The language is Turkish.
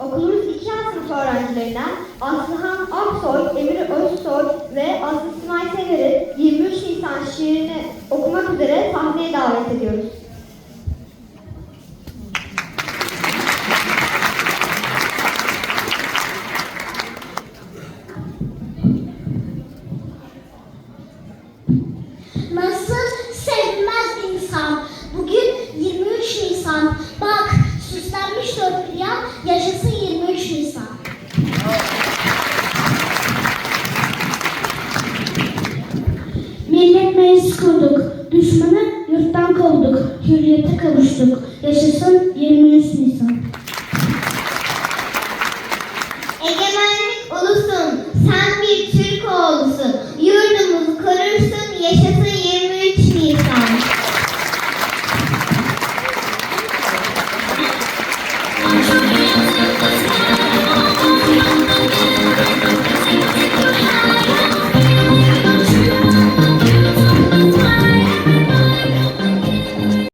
Okulumuz 2 sınıf öğrencilerinden Aslıhan Aksoy, Emir Özsoy ve Aslı İsmail Sever'i 23 Nisan şiirini okumak üzere sahneye davet ediyoruz. Nisan. Bak süslenmiş dört bir yan yaşasın 23 Nisan. Millet meclis kurduk, düşmanı yurttan kovduk, hürriyete kavuştuk. Yaşasın 23